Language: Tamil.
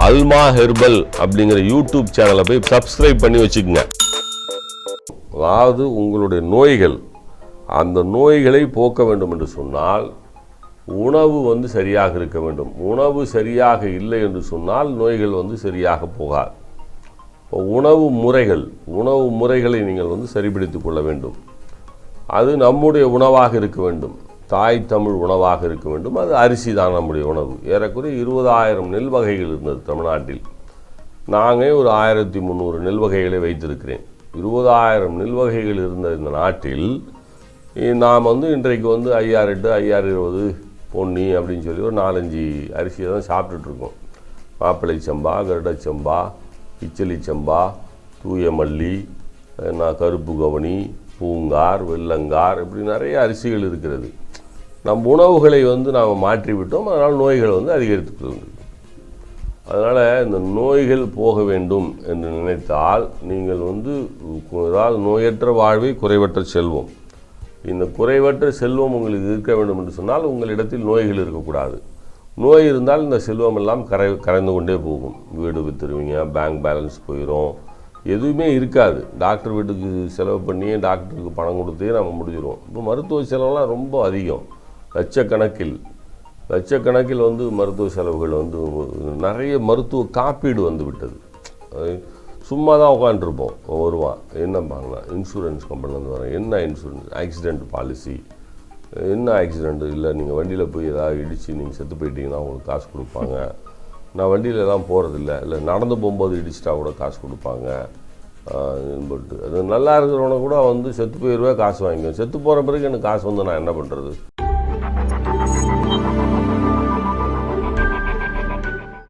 அல்மா ஹெர்பல் அப்படிங்கிற யூடியூப் சேனலை போய் சப்ஸ்கிரைப் பண்ணி வச்சுக்கோங்க. அதாவது உங்களுடைய நோய்கள் அந்த நோய்களை போக்க வேண்டும் என்று சொன்னால் உணவு வந்து சரியாக இருக்க வேண்டும். உணவு சரியாக இல்லை என்று சொன்னால் நோய்கள் வந்து சரியாக போகாது. இப்போ உணவு முறைகள் உணவு முறைகளை நீங்கள் வந்து சரிபடுத்திக் கொள்ள வேண்டும். அது நம்முடைய உணவாக இருக்க வேண்டும். தாய் தமிழ் உணவாக இருக்க வேண்டும். அது அரிசி தான் நம்முடைய உணவு. ஏறக்குறைய இருபதாயிரம் நெல் வகைகள் இருந்தது தமிழ்நாட்டில். நாங்கள் ஒரு ஆயிரத்தி முந்நூறு நெல் வகைகளை வைத்திருக்கிறேன். இருபதாயிரம் நெல் வகைகள் இருந்த இந்த நாட்டில் நாம் வந்து இன்றைக்கு வந்து ஐயாறு எட்டு ஐயாறு இருபது பொன்னி அப்படின்னு சொல்லி ஒரு நாலஞ்சு அரிசியை தான் சாப்பிட்டுட்ருக்கோம். மாப்பிள்ளை சம்பா கருடச்சம்பா சம்பா சம்பா தூய மல்லி என்ன கருப்பு கவனி பூங்கார் வெள்ளங்கார் இப்படி நிறைய அரிசிகள் இருக்கிறது. நம் உணவுகளை வந்து நாம் மாற்றி விட்டோம் அதனால் நோய்கள் வந்து அதிகரித்து அதனால் இந்த நோய்கள் போக வேண்டும் என்று நினைத்தால் நீங்கள் வந்து அதாவது நோயற்ற வாழ்வை குறைவற்ற செல்வம். இந்த குறைவற்ற செல்வம் உங்களுக்கு இருக்க வேண்டும் என்று சொன்னால் உங்களிடத்தில் நோய்கள் இருக்கக்கூடாது. நோய் இருந்தால் இந்த செல்வம் எல்லாம் கரை கரைந்து கொண்டே போகும். வீடு விற்றுருவீங்க பேங்க் பேலன்ஸ் போயிடும் எதுவுமே இருக்காது. டாக்டர் வீட்டுக்கு செலவு பண்ணியே டாக்டருக்கு பணம் கொடுத்தே நம்ம முடிஞ்சிடுவோம் இப்போ மருத்துவ செலவெல்லாம் ரொம்ப அதிகம். லட்சக்கணக்கில் லட்சக்கணக்கில் வந்து மருத்துவ செலவுகள் வந்து நிறைய மருத்துவ காப்பீடு வந்து விட்டது. சும்மா தான் உட்காந்துருப்போம் வருவான் என்ன பண்ணலாம்? இன்சூரன்ஸ் கம்பெனிலேருந்து வரேன் என்ன இன்சூரன்ஸ் ஆக்சிடெண்ட் பாலிசி என்ன ஆக்சிடெண்ட்டு இல்லை நீங்கள் வண்டியில் போய் ஏதாவது இடித்து நீங்கள் செத்து போயிட்டீங்கன்னா உங்களுக்கு காசு கொடுப்பாங்க. நான் வண்டியிலலாம் போகிறதில்ல இல்லை நடந்து போகும்போது இடிச்சிட்டா கூட காசு கொடுப்பாங்க. பட்டு அது நல்லா இருக்கிறவனை கூட வந்து செத்து போயிடுவேன் காசு வாங்கிக்குவேன். செத்து போகிற பிறகு எனக்கு காசு வந்து நான் என்ன பண்ணுறது